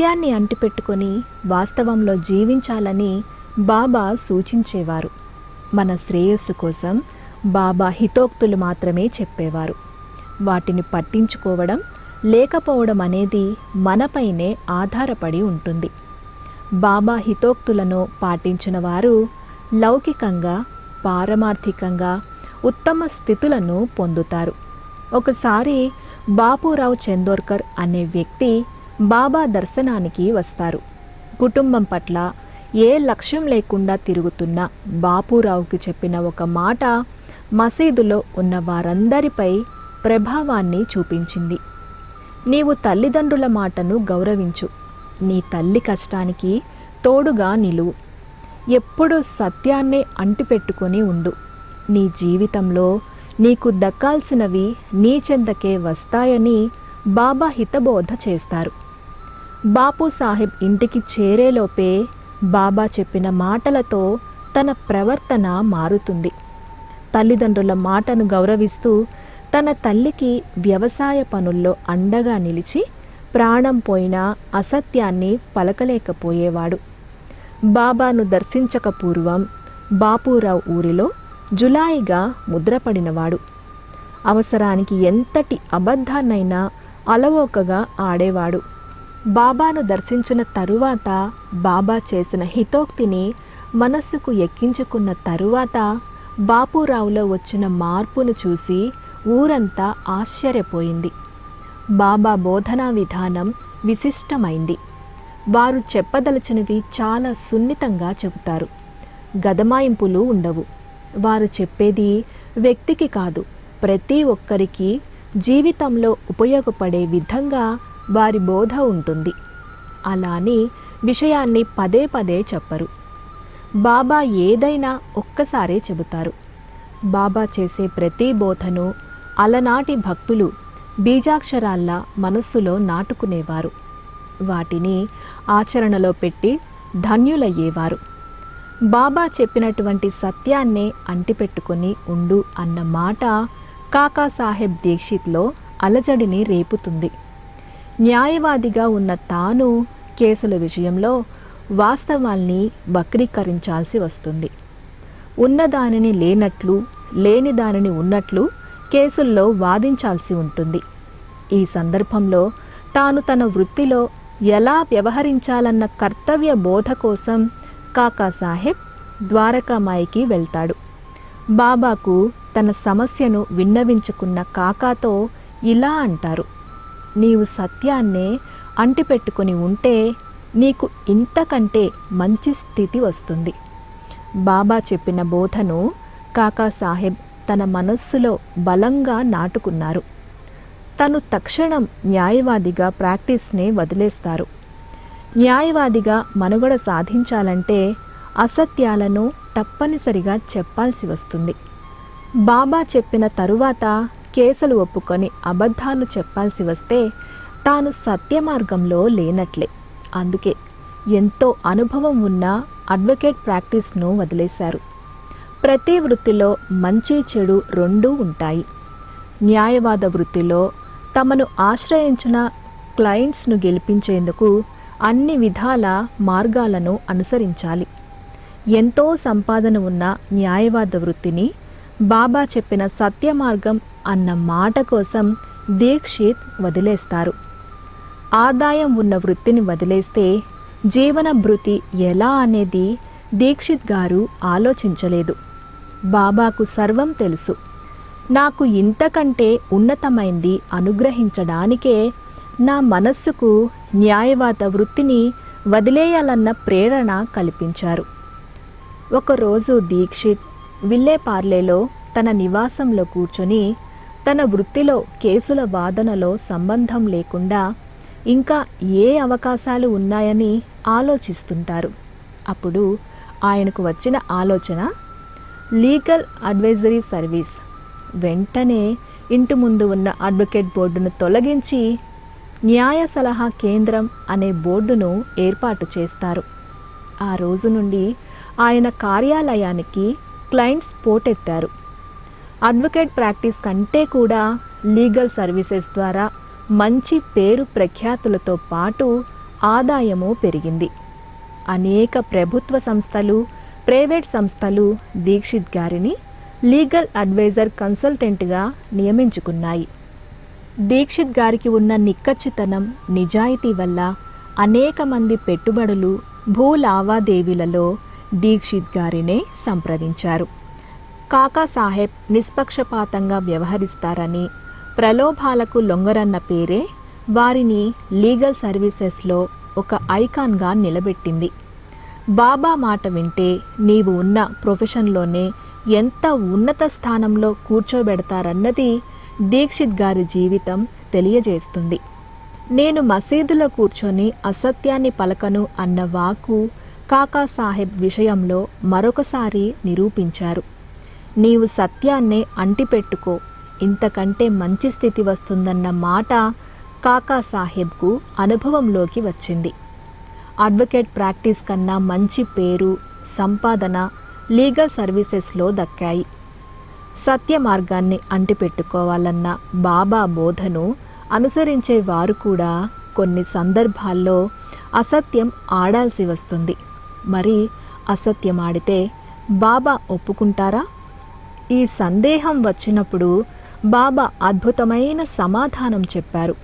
సత్యాన్ని అంటిపెట్టుకొని వాస్తవంలో జీవించాలని బాబా సూచించేవారు. మన శ్రేయస్సు కోసం బాబా హితోక్తులు మాత్రమే చెప్పేవారు. వాటిని పట్టించుకోవడం లేకపోవడం అనేది మనపైనే ఆధారపడి ఉంటుంది. బాబా హితోక్తులను పాటించిన వారు లౌకికంగా పారమార్థికంగా ఉత్తమ స్థితులను పొందుతారు. ఒకసారి బాపురావు చందోర్కర్ అనే వ్యక్తి బాబా దర్శనానికి వస్తారు. కుటుంబం పట్ల ఏ లక్ష్యం లేకుండా తిరుగుతున్న బాపురావుకి చెప్పిన ఒక మాట మసీదులో ఉన్న వారందరిపై ప్రభావాన్ని చూపించింది. నీవు తల్లిదండ్రుల మాటను గౌరవించు. నీ తల్లి కష్టానికి తోడుగా నిలువు ఎప్పుడూ సత్యాన్నే అంటిపెట్టుకొని ఉండు. నీ జీవితంలో నీకు దక్కాల్సినవి నీ చెందకే వస్తాయని బాబా హితబోధ చేస్తారు. బాపు సాహెబ్ ఇంటికి చేరేలోపే బాబా చెప్పిన మాటలతో తన ప్రవర్తన మారుతుంది. తల్లిదండ్రుల మాటను గౌరవిస్తూ తన తల్లికి వ్యవసాయ పనుల్లో అండగా నిలిచి ప్రాణం పోయినా అసత్యాన్ని పలకలేకపోయేవాడు. బాబాను దర్శించక పూర్వం బాపురావు ఊరిలో జులాయిగా ముద్రపడినవాడు. అవసరానికి ఎంతటి అబద్ధాన్నైనా అలవోకగా ఆడేవాడు. బాబాను దర్శించిన తరువాత బాబా చేసిన హితోక్తిని మనస్సుకు ఎక్కించుకున్న తరువాత బాపురావులో వచ్చిన మార్పును చూసి ఊరంతా ఆశ్చర్యపోయింది. బాబా బోధనా విధానం విశిష్టమైంది. వారు చెప్పదలచినవి చాలా సున్నితంగా చెబుతారు. గదమాయింపులు ఉండవు. వారు చెప్పేది వ్యక్తికి కాదు ప్రతి ఒక్కరికి జీవితంలో ఉపయోగపడే విధంగా వారి బోధ ఉంటుంది. అలా అని విషయాన్ని పదే పదే చెప్పరు. బాబా ఏదైనా ఒక్కసారే చెబుతారు. బాబా చేసే ప్రతి బోధను అలనాటి భక్తులు బీజాక్షరాల్లా మనస్సులో నాటుకునేవారు. వాటిని ఆచరణలో పెట్టి ధన్యులయ్యేవారు. బాబా చెప్పినటువంటి సత్యాన్నే అంటిపెట్టుకొని ఉండు అన్న మాట కాకాసాహెబ్ దీక్షిత్లో అలజడిని రేపుతుంది. న్యాయవాదిగా ఉన్న తాను కేసుల విషయంలో వాస్తవాల్ని వక్రీకరించాల్సి వస్తుంది. ఉన్నదానిని లేనట్లు లేని దానిని ఉన్నట్లు కేసుల్లో వాదించాల్సి ఉంటుంది. ఈ సందర్భంలో తాను తన వృత్తిలో ఎలా వ్యవహరించాలన్న కర్తవ్య బోధ కోసం కాకాసాహెబ్ ద్వారకామాయికి వెళ్తాడు. బాబాకు తన సమస్యను విన్నవించుకున్న కాకాతో ఇలా అంటారు. నీవు సత్యాన్నే అంటిపెట్టుకొని ఉంటే నీకు ఇంతకంటే మంచి స్థితి వస్తుంది. బాబా చెప్పిన బోధను కాకాసాహెబ్ తన మనస్సులో బలంగా నాటుకున్నారు. తను తక్షణం న్యాయవాదిగా ప్రాక్టీస్నే వదిలేస్తారు. న్యాయవాదిగా మనుగడ సాధించాలంటే అసత్యాలను తప్పనిసరిగా చెప్పాల్సి వస్తుంది. బాబా చెప్పిన తరువాత కేసులు ఒప్పుకొని అబద్ధాలు చెప్పాల్సి వస్తే తాను సత్య మార్గంలో లేనట్లే. అందుకే ఎంతో అనుభవం ఉన్న అడ్వకేట్ ప్రాక్టీస్ను వదిలేశారు. ప్రతి వృత్తిలో మంచి చెడు రెండూ ఉంటాయి. న్యాయవాద వృత్తిలో తమను ఆశ్రయించిన క్లయింట్స్ను గెలిపించేందుకు అన్ని విధాల మార్గాలను అనుసరించాలి. ఎంతో సంపాదన ఉన్న న్యాయవాద వృత్తిని బాబా చెప్పిన సత్య మార్గం అన్న మాట కోసం దీక్షిత్ వదిలేస్తారు. ఆదాయం ఉన్న వృత్తిని వదిలేస్తే జీవన భృతి ఎలా అనేది దీక్షిత్ గారు ఆలోచించలేదు. బాబాకు సర్వం తెలుసు. నాకు ఇంతకంటే ఉన్నతమైంది అనుగ్రహించడానికే నా మనస్సుకు న్యాయవాద వృత్తిని వదిలేయాలన్న ప్రేరణ కల్పించారు. ఒకరోజు దీక్షిత్ విల్లేపార్లేలో తన నివాసంలో కూర్చొని తన వృత్తిలో కేసుల వాదనలో సంబంధం లేకుండా ఇంకా ఏ అవకాశాలు ఉన్నాయని ఆలోచిస్తుంటారు. అప్పుడు ఆయనకు వచ్చిన ఆలోచన లీగల్ అడ్వైజరీ సర్వీస్. వెంటనే ఇంటి ముందు ఉన్న అడ్వకేట్ బోర్డును తొలగించి న్యాయ సలహా కేంద్రం అనే బోర్డును ఏర్పాటు చేస్తారు. ఆ రోజు నుండి ఆయన కార్యాలయానికి క్లయింట్స్ పోటెత్తారు. అడ్వకేట్ ప్రాక్టీస్ కంటే కూడా లీగల్ సర్వీసెస్ ద్వారా మంచి పేరు ప్రఖ్యాతులతో పాటు ఆదాయము పెరిగింది. అనేక ప్రభుత్వ సంస్థలు ప్రైవేట్ సంస్థలు దీక్షిత్ గారిని లీగల్ అడ్వైజర్ కన్సల్టెంట్గా నియమించుకున్నాయి. దీక్షిత్ గారికి ఉన్న నిక్కచ్చితనం నిజాయితీ వల్ల అనేక మంది పెట్టుబడులు భూ లావాదేవీలలో దీక్షిత్ గారినే సంప్రదించారు. కాకాసాహెబ్ నిష్పక్షపాతంగా వ్యవహరిస్తారని ప్రలోభాలకు లొంగరన్న పేరే వారిని లీగల్ సర్వీసెస్లో ఒక ఐకాన్గా నిలబెట్టింది. బాబా మాట వింటే నీవు ఉన్న ప్రొఫెషన్లోనే ఎంత ఉన్నత స్థానంలో కూర్చోబెడతారన్నది దీక్షిత్ గారి జీవితం తెలియజేస్తుంది. నేను మసీదులో కూర్చొని అసత్యాన్ని పలకను అన్న వాకు కాకా సాహెబ్ విషయంలో మరొకసారి నిరూపించారు. నీవు సత్యాన్నే అంటిపెట్టుకో. ఇంతకంటే మంచి స్థితి వస్తుందన్న మాట కాకా సాహెబ్కు అనుభవంలోకి వచ్చింది. అడ్వకేట్ ప్రాక్టీస్ కన్నా మంచి పేరు సంపాదన లీగల్ సర్వీసెస్లో దక్కాయి. సత్య మార్గాన్ని అంటిపెట్టుకోవాలన్న బాబా బోధను అనుసరించే వారు కూడా కొన్ని సందర్భాల్లో అసత్యం ఆడాల్సి వస్తుంది. మరి అసత్యం ఆడితే బాబా ఒప్పుకుంటారా? ఈ సందేహం వచ్చినప్పుడు బాబా అద్భుతమైన సమాధానం చెప్పారు.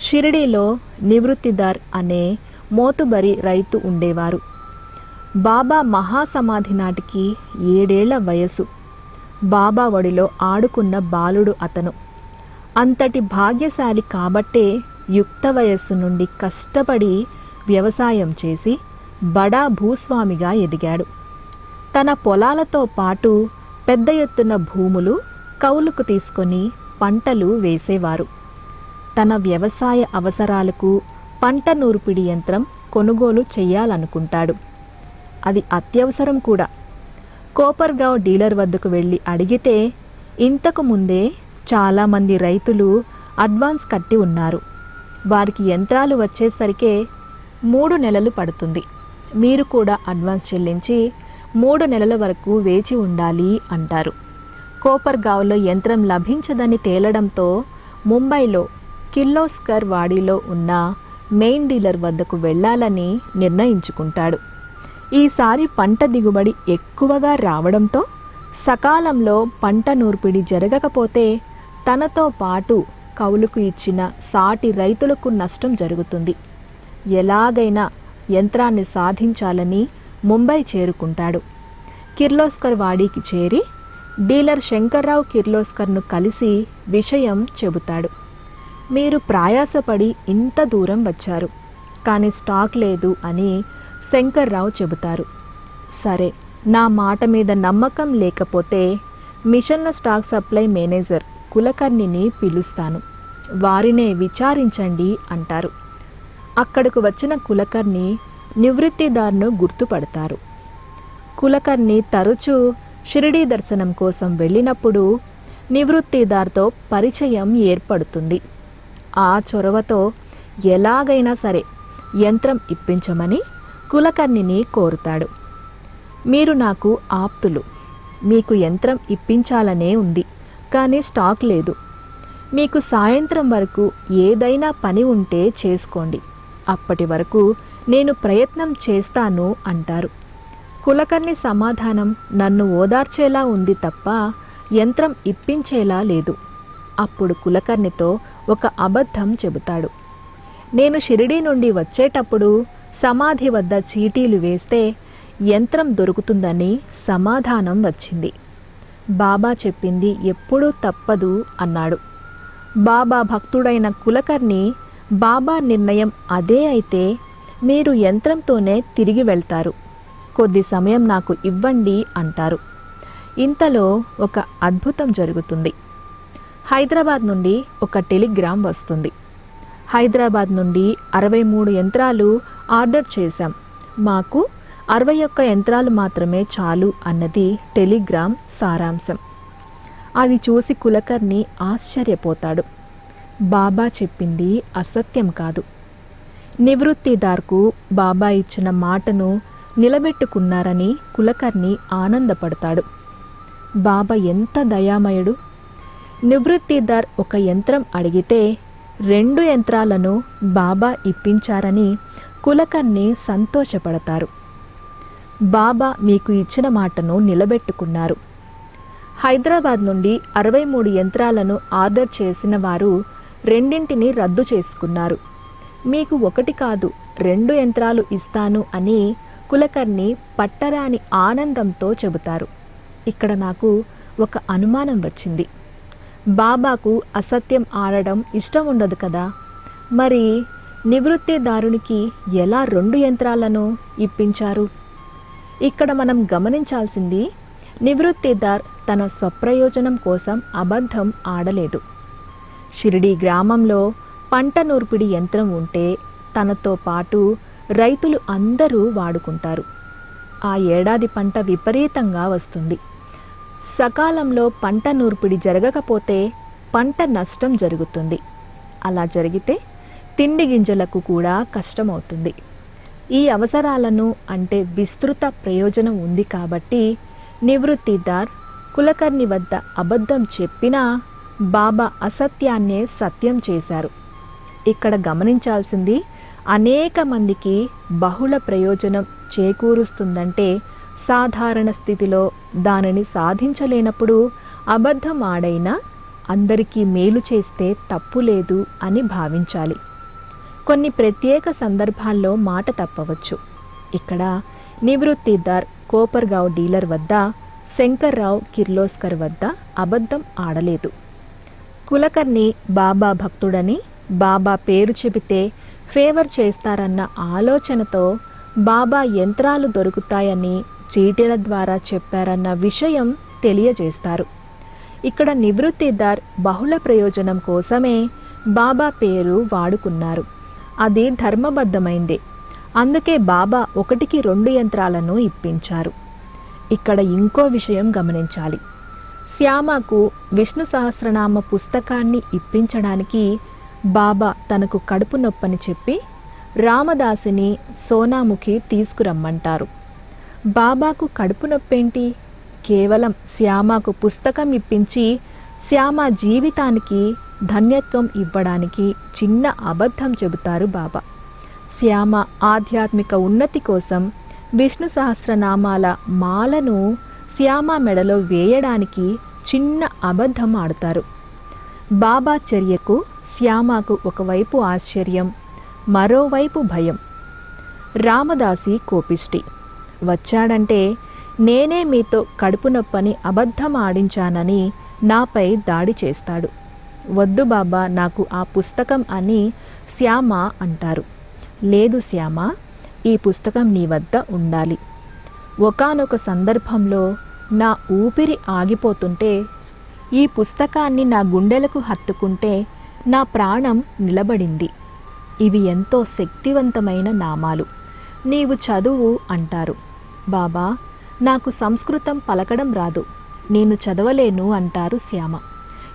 షిరిడీలో నివృత్తిదార్ అనే మోతుబరి రైతు ఉండేవారు. బాబా మహాసమాధి నాటికి ఏడేళ్ళ వయసు బాబా ఒడిలో ఆడుకున్న బాలుడు అతను. అంతటి భాగ్యశాలి కాబట్టే యుక్త వయస్సు నుండి కష్టపడి వ్యవసాయం చేసి బడా భూస్వామిగా ఎదిగాడు. తన పొలాలతో పాటు పెద్ద ఎత్తున భూములు కౌలుకు తీసుకొని పంటలు వేసేవారు. తన వ్యవసాయ అవసరాలకు పంట నూర్పిడి యంత్రం కొనుగోలు చేయాలనుకుంటాడు అది అత్యవసరం కూడా. కోపర్గావ్ డీలర్ వద్దకు వెళ్ళి అడిగితే ఇంతకు ముందే చాలామంది రైతులు అడ్వాన్స్ కట్టి ఉన్నారు. వారికి యంత్రాలు వచ్చేసరికే మూడు నెలలు పడుతుంది. మీరు కూడా అడ్వాన్స్ చెల్లించి మూడు నెలల వరకు వేచి ఉండాలి అంటారు. కోపర్గావ్లో యంత్రం లభించదని తేలడంతో ముంబైలో కిర్లోస్కర్ వాడిలో ఉన్న మెయిన్ డీలర్ వద్దకు వెళ్ళాలని నిర్ణయించుకుంటాడు. ఈసారి పంట దిగుబడి ఎక్కువగా రావడంతో సకాలంలో పంట నూర్పిడి జరగకపోతే తనతో పాటు కౌలుకు ఇచ్చిన సాటి రైతులకు నష్టం జరుగుతుంది. ఎలాగైనా యంత్రాన్ని సాధించాలని ముంబై చేరుకుంటాడు. కిర్లోస్కర్ వాడికి చేరి డీలర్ శంకర్రావు కిర్లోస్కర్ను కలిసి విషయం చెబుతాడు. మీరు ప్రయాసపడి ఇంత దూరం వచ్చారు. కానీ స్టాక్ లేదు అని శంకర్రావు చెబుతారు. సరే నా మాట మీద నమ్మకం లేకపోతే మిషన్ల స్టాక్ సప్లై మేనేజర్ కులకర్ణిని పిలుస్తాను. వారినే విచారించండి అంటారు. అక్కడకు వచ్చిన కులకర్ణి నివృత్తిదారును గుర్తుపడతారు. కులకర్ణి తరచూ షిరిడీ దర్శనం కోసం వెళ్ళినప్పుడు నివృత్తిదార్తో పరిచయం ఏర్పడుతుంది. ఆ చొరవతో ఎలాగైనా సరే యంత్రం ఇప్పించమని కులకర్ణిని కోరుతాడు. మీరు నాకు ఆప్తులు. మీకు యంత్రం ఇప్పించాలనే ఉంది కానీ స్టాక్ లేదు. మీకు సాయంత్రం వరకు ఏదైనా పని ఉంటే చేసుకోండి. అప్పటి వరకు నేను ప్రయత్నం చేస్తాను అంటారు. కులకర్ణి సమాధానం నన్ను ఓదార్చేలా ఉంది తప్ప యంత్రం ఇప్పించేలా లేదు. అప్పుడు కులకర్ణితో ఒక అబద్ధం చెబుతాడు. నేను షిరిడీ నుండి వచ్చేటప్పుడు సమాధి వద్ద చీటీలు వేస్తే యంత్రం దొరుకుతుందని సమాధానం వచ్చింది. బాబా చెప్పింది ఎప్పుడూ తప్పదు అన్నాడు. బాబా భక్తుడైన కులకర్ణి బాబా నిర్ణయం అదే అయితే మీరు యంత్రంతోనే తిరిగి వెళ్తారు. కొద్ది సమయం నాకు ఇవ్వండి అంటారు. ఇంతలో ఒక అద్భుతం జరుగుతుంది. హైదరాబాద్ నుండి ఒక టెలిగ్రామ్ వస్తుంది. హైదరాబాద్ నుండి అరవై మూడు యంత్రాలు ఆర్డర్ చేశాం. మాకు అరవై ఒక్క యంత్రాలు మాత్రమే చాలు అన్నది టెలిగ్రామ్ సారాంశం. అది చూసి కులకర్ణి ఆశ్చర్యపోతాడు. బాబా చెప్పింది అసత్యం కాదు. నివృత్తిదార్కు బాబా ఇచ్చిన మాటను నిలబెట్టుకున్నారని కులకర్ణి ఆనందపడతాడు. బాబా ఎంత దయామయుడు! నివృత్తిదార్ ఒక యంత్రం అడిగితే రెండు యంత్రాలను బాబా ఇప్పించారని కులకర్ణి సంతోషపడతారు. బాబా మీకు ఇచ్చిన మాటను నిలబెట్టుకున్నారు. హైదరాబాద్ నుండి అరవై మూడు యంత్రాలను ఆర్డర్ చేసిన వారు రెండింటిని రద్దు చేసుకున్నారు. మీకు ఒకటి కాదు రెండు యంత్రాలు ఇస్తాను అని కులకర్ణి పట్టరాని ఆనందంతో చెబుతారు. ఇక్కడ నాకు ఒక అనుమానం వచ్చింది. బాబాకు అసత్యం ఆడడం ఇష్టం ఉండదు కదా? మరి నివృత్తిదారునికి ఎలా రెండు యంత్రాలను ఇప్పించారు? ఇక్కడ మనం గమనించాల్సింది నివృత్తిదార్ తన స్వప్రయోజనం కోసం అబద్ధం ఆడలేదు. షిరిడి గ్రామంలో పంట నూర్పిడి యంత్రం ఉంటే తనతో పాటు రైతులు అందరూ వాడుకుంటారు. ఆ ఏడాది పంట విపరీతంగా వస్తుంది. సకాలంలో పంట నూర్పిడి జరగకపోతే పంట నష్టం జరుగుతుంది. అలా జరిగితే తిండి గింజలకు కూడా కష్టమవుతుంది. ఈ అవసరాలను అంటే విస్తృత ప్రయోజనం ఉంది కాబట్టి నివృత్తిదార్ కులకర్ణి వద్ద అబద్ధం చెప్పినా బాబా అసత్యాన్నే సత్యం చేశారు. ఇక్కడ గమనించాల్సింది అనేక మందికి బహుళ ప్రయోజనం చేకూరుస్తుందంటే సాధారణ స్థితిలో దానిని సాధించలేనప్పుడు అబద్ధం ఆడైనా అందరికీ మేలు చేస్తే తప్పు లేదు అని భావించాలి. కొన్ని ప్రత్యేక సందర్భాల్లో మాట తప్పవచ్చు. ఇక్కడ నివృత్తిదార్ కోపర్గావ్ డీలర్ వద్ద శంకర్రావు కిర్లోస్కర్ వద్ద అబద్ధం ఆడలేదు. కులకర్ణి బాబా భక్తుడని బాబా పేరు చెబితే ఫేవర్ చేస్తారన్న ఆలోచనతో బాబా యంత్రాలు దొరుకుతాయని చీటీల ద్వారా చెప్పారన్న విషయం తెలియజేస్తారు. ఇక్కడ నివృత్తిదార్ బహుళ ప్రయోజనం కోసమే బాబా పేరు వాడుకున్నారు. అది ధర్మబద్ధమైందే. అందుకే బాబా ఒకటికి రెండు యంత్రాలను ఇప్పించారు. ఇక్కడ ఇంకో విషయం గమనించాలి. శ్యామకు విష్ణు సహస్రనామ పుస్తకాన్ని ఇప్పించడానికి బాబా తనకు కడుపు నొప్పని చెప్పి రామదాసిని సోనాముఖి తీసుకురమ్మంటారు. బాబాకు కడుపు నొప్పేంటి? కేవలం శ్యామకు పుస్తకం ఇప్పించి శ్యామ జీవితానికి ధన్యత్వం ఇవ్వడానికి చిన్న అబద్ధం చెబుతారు బాబా. శ్యామ ఆధ్యాత్మిక ఉన్నతి కోసం విష్ణు సహస్రనామాల మాలను శ్యామ మెడలో వేయడానికి చిన్న అబద్ధం ఆడతారు. బాబా చర్యకు శ్యామకు ఒకవైపు ఆశ్చర్యం మరోవైపు భయం. రామదాసి కోపిష్టి. వచ్చాడంటే నేనే మీతో కడుపు నొప్పని అబద్ధం ఆడించానని నాపై దాడి చేస్తాడు. వద్దు బాబా నాకు ఆ పుస్తకం అని శ్యామ అంటారు. లేదు శ్యామ ఈ పుస్తకం నీ వద్ద ఉండాలి. ఒకానొక సందర్భంలో నా ఊపిరి ఆగిపోతుంటే ఈ పుస్తకాన్ని నా గుండెలకు హత్తుకుంటే నా ప్రాణం నిలబడింది. ఇవి ఎంతో శక్తివంతమైన నామాలు. నీవు చదువు అంటారు. బాబా నాకు సంస్కృతం పలకడం రాదు. నేను చదవలేను అంటారు శ్యామ.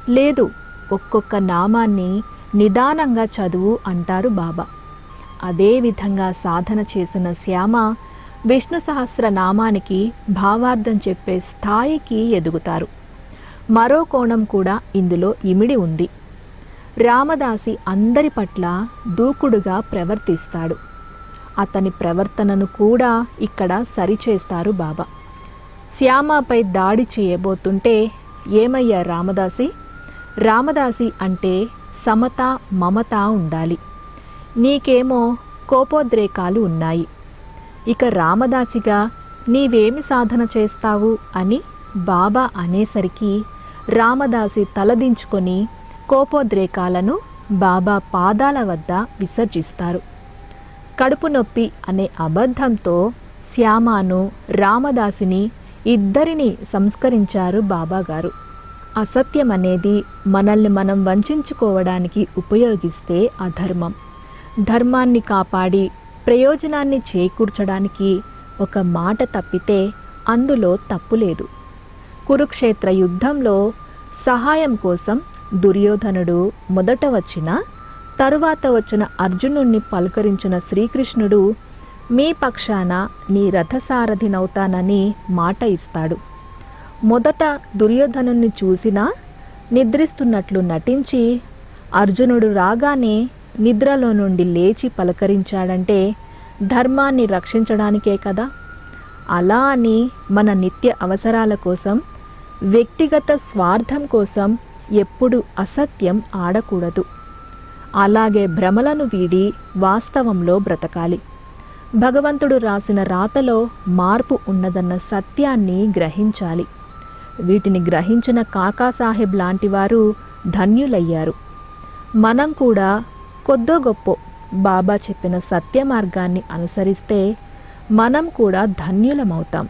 లేదు ఒక్కొక్క నామాన్ని నిదానంగా చదువు అంటారు బాబా. అదేవిధంగా సాధన చేసిన శ్యామ విష్ణు సహస్ర నామానికి భావార్థం చెప్పే స్థాయికి ఎదుగుతారు. మరో కోణం కూడా ఇందులో ఇమిడి ఉంది. రామదాసి అందరి పట్ల దూకుడుగా ప్రవర్తిస్తాడు. అతని ప్రవర్తనను కూడా ఇక్కడ సరిచేస్తారు బాబా. శ్యామపై దాడి చేయబోతుంటే ఏమయ్యా రామదాసి? రామదాసి అంటే సమత మమత ఉండాలి. నీకేమో కోపోద్రేకాలు ఉన్నాయి. ఇక రామదాసిగా నీవేమి సాధన చేస్తావు అని బాబా అనేసరికి రామదాసి తలదించుకొని కోపోద్రేకాలను బాబా పాదాల వద్ద విసర్జిస్తారు. కడుపు నొప్పి అనే అబద్ధంతో శ్యామాను రామదాసిని ఇద్దరిని సంస్కరించారు బాబాగారు. అసత్యం అనేది మనల్ని మనం వంచుకోవడానికి ఉపయోగిస్తే అధర్మం. ధర్మాన్ని కాపాడి ప్రయోజనాన్ని చేకూర్చడానికి ఒక మాట తప్పితే అందులో తప్పు లేదు. కురుక్షేత్ర యుద్ధంలో సహాయం కోసం దుర్యోధనుడు మొదట వచ్చిన తరువాత వచ్చిన అర్జునుణ్ణి పలకరించిన శ్రీకృష్ణుడు మీ పక్షాన నీ రథసారథినవుతానని మాట ఇస్తాడు. మొదట దుర్యోధనుణ్ణి చూసినా నిద్రిస్తున్నట్లు నటించి అర్జునుడు రాగానే నిద్రలో నుండి లేచి పలకరించాడంటే ధర్మాన్ని రక్షించడానికే కదా. అలా అని మన నిత్య అవసరాల కోసం వ్యక్తిగత స్వార్థం కోసం ఎప్పుడు అసత్యం ఆడకూడదు. అలాగే భ్రమలను వీడి వాస్తవంలో బ్రతకాలి. భగవంతుడు రాసిన రాతలో మార్పు ఉన్నదన్న సత్యాన్ని గ్రహించాలి. వీటిని గ్రహించిన కాకాసాహెబ్ లాంటి వారు ధన్యులయ్యారు. మనం కూడా కొద్దో గొప్ప బాబా చెప్పిన సత్య మార్గాన్ని అనుసరిస్తే మనం కూడా ధన్యులమవుతాం.